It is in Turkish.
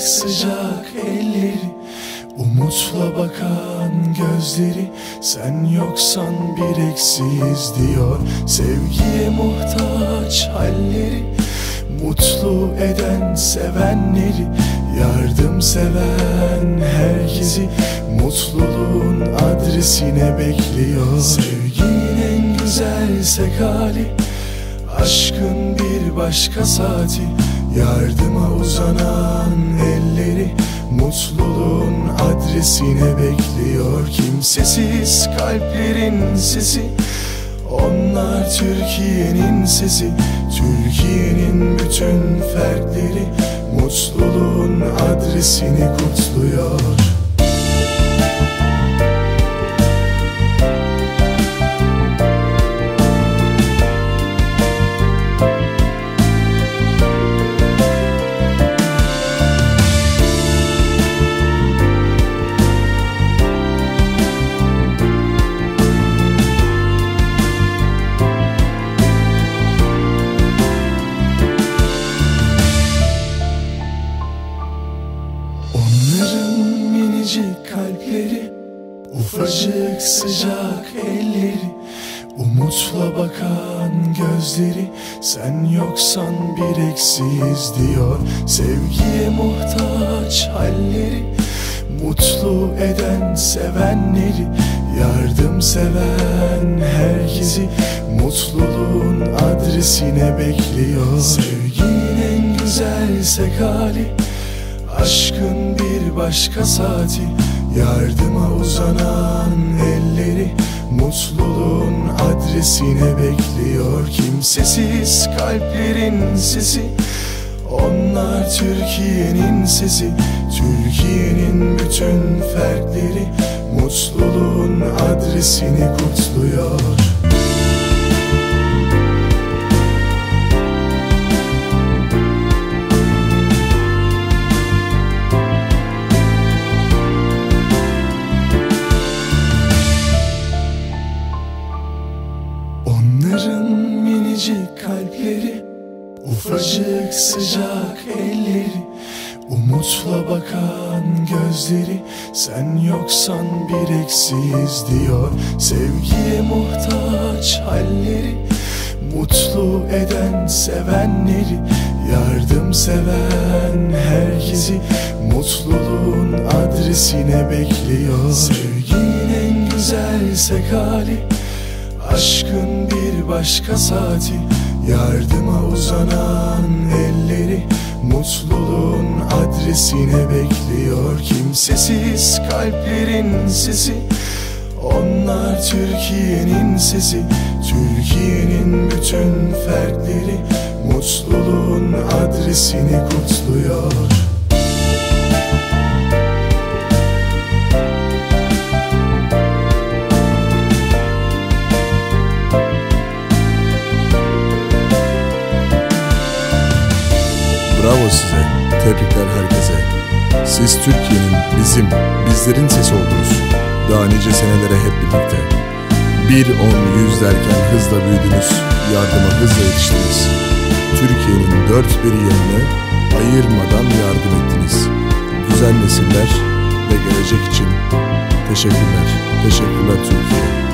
sıcak elleri Umutla bakan gözleri. Sen yoksan bir eksiyiz diyor Sevgiye muhtaç halleri. Mutlu eden sevenleri Yardım seven herkesi. Mutluluğun adresine bekliyor. Sevginin en güzel sekali Aşkın bir başka saati Yardıma uzanan elleri Mutluluğun adresine bekliyor. Kimsesiz kalplerin sesi Onlar Türkiye'nin sesi. Türkiye'nin bütün fertleri Mutluluğun adresini kutluyor Ufacık sıcak elleri Umutla bakan gözleri. Sen yoksan bir eksiyiz diyor Sevgiye muhtaç halleri. Mutlu eden sevenleri Yardım seven herkesi. Mutluluğun adresine bekliyor. Sevginin en güzel sekali Aşkın bir başka saati Yardıma uzanan elleri Mutluluğun adresine bekliyor. Kimsesiz kalplerin sesi Onlar Türkiye'nin sesi. Türkiye'nin bütün fertleri Mutluluğun adresini kutluyor Ufacık sıcak elleri Umutla bakan gözleri. Sen yoksan bir eksiyiz diyor Sevgiye muhtaç halleri. Mutlu eden sevenleri Yardım seven herkesi. Mutluluğun adresine bekliyor. Sevginin en güzel sekali Aşkın bir başka saati. Yardıma uzanan adresine bekliyor Kimsesiz kalplerin sesi. Onlar Türkiye'nin sesi Türkiye'nin bütün fertleri. Mutluluğun adresini kutluyor. Bravo size, tebrikler herkese. Siz Türkiye'nin, bizim, bizlerin sesi oldunuz. Daha nice senelere hep birlikte. Bir, on, yüz derken hızla büyüdünüz, yardıma hızla yetiştiniz. Türkiye'nin dört bir yanını ayırmadan yardım ettiniz. Güzel nesiller ve gelecek için teşekkürler. Teşekkürler Türkiye.